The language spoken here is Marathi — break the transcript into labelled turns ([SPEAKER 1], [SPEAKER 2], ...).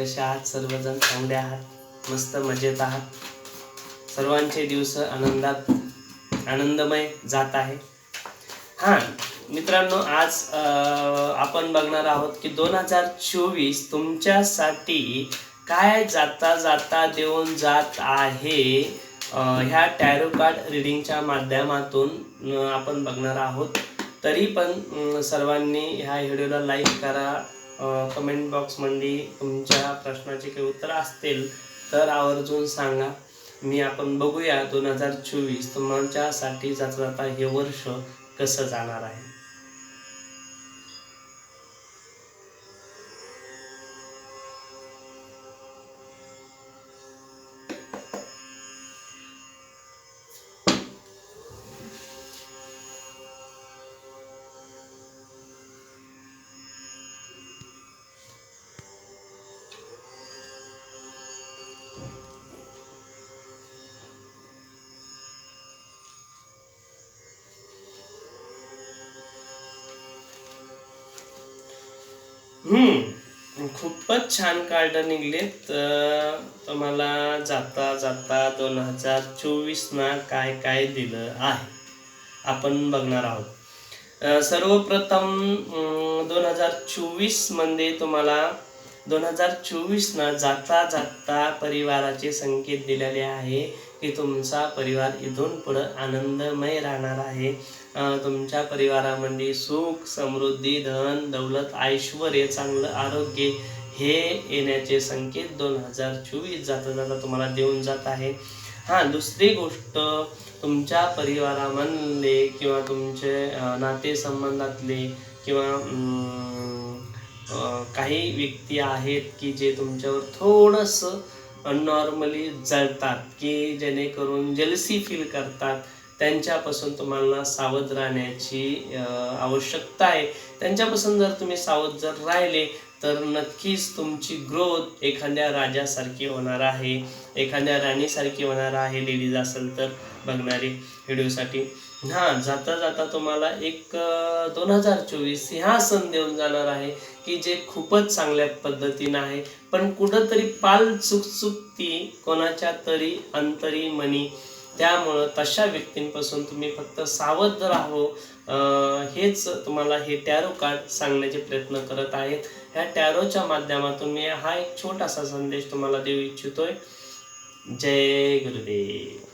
[SPEAKER 1] कशा आहात? सर्वजण चांगले आहात? मस्त मजेत आहात? सर्वांचे दिवस आनंदात आनंदमय जात आहे. हां मित्रांनो आज आपण बघणार आहोत की दोन हजार चोवीस तुमच्यासाठी काय जाता जाता देऊन जात आहे ह्या टॅरो कार्ड रिडिंगच्या माध्यमातून आपण बघणार आहोत. तरी पण सर्वांनी ह्या व्हिडिओला लाईक करा कमेंट बॉक्समध्ये तुमच्या प्रश्नाचे काही उत्तर असतील तर आवर्जून सांगा. मी आपण बघूया दोन हजार चोवीस. तुमच्यासाठी जाता जाता हे वर्ष कसं जाणार आहे? खूपच छान कार्ड निघलेत. तुम्हाला जाता जाता दोन हजार चोवीसना काय काय दिलं आहे. आपण बघणार आहोत. सर्वप्रथम दोन हजार चोवीसमध्ये तुम्हाला दोन हजार चोवीसना जाता जाता परिवाराचे संकेत दिलेले आहे. की तुमचा परिवार इथून पुढं आनंदमय राहणार आहे. तुमच्या परिवारामध्ये सुख समृद्धी धन दौलत ऐश्वर चांगलं आरोग्य हे येण्याचे संकेत दोन हजार चोवीस जाता जाता तुम्हाला देऊन जात आहे. हां दुसरी गोष्ट तुमच्या परिवारामधले किंवा तुमचे नातेसंबंधातले किंवा काही व्यक्ती आहेत की जे तुमच्यावर थोडंसं नॉर्मली जळतात की जेणेकरून जलसी फील करतात. त्यांच्यापासून तुम्हाला सावध राहण्याची आवश्यकता आहे. त्यांच्यापासून जर तुम्ही सावध जर राहिले तर नक्कीच तुमची ग्रोथ एखाद्या राजासारखी होणार आहे. एखाद्या राणीसारखी होणार आहे लेडीज असेल तर. बघणारी व्हिडिओसाठी हां जाता जाता तुम्हाला एक दोन हजार चोवीस सिंहासन देऊन जाणार आहे की जे खूपच चांगल्या पद्धतीनं आहे. पण कुठंतरी पाल चुकचुकती कोणाच्या तरी अंतरी मनी. त्यामुळं तशा व्यक्तींपासून तुम्ही फक्त सावध राहो. हेच तुम्हाला हे टॅरो कार्ड सांगण्याचे प्रयत्न करत आहेत. ह्या टॅरोच्या माध्यमातून मी हा एक छोटासा संदेश तुम्हाला देऊ इच्छितोय. जय गुरुदेव.